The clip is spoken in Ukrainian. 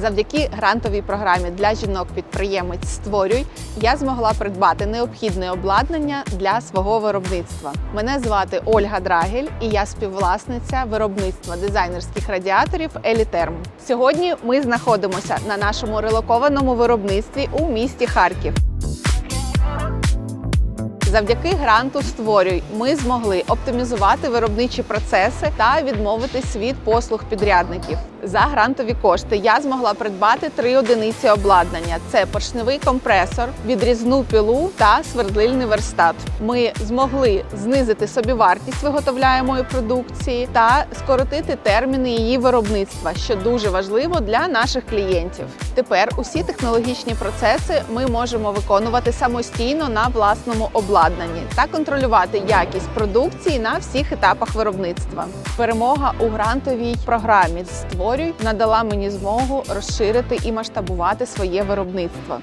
Завдяки грантовій програмі для жінок-підприємець Створюй я змогла придбати необхідне обладнання для свого виробництва. Мене звати Ольга Драгель, і я співвласниця виробництва дизайнерських радіаторів Елітерм. Сьогодні ми знаходимося на нашому релокованому виробництві у місті Харків. Завдяки гранту Створюй ми змогли оптимізувати виробничі процеси та відмовитись від послуг підрядників. За грантові кошти я змогла придбати три одиниці обладнання: це поршневий компресор, відрізну пілу та свердлильний верстат. Ми змогли знизити собівартість виготовляємої продукції та скоротити терміни її виробництва, що дуже важливо для наших клієнтів. Тепер усі технологічні процеси ми можемо виконувати самостійно на власному обладнанні та контролювати якість продукції на всіх етапах виробництва. Перемога у грантовій програмі Створюй надала мені змогу розширити і масштабувати своє виробництво.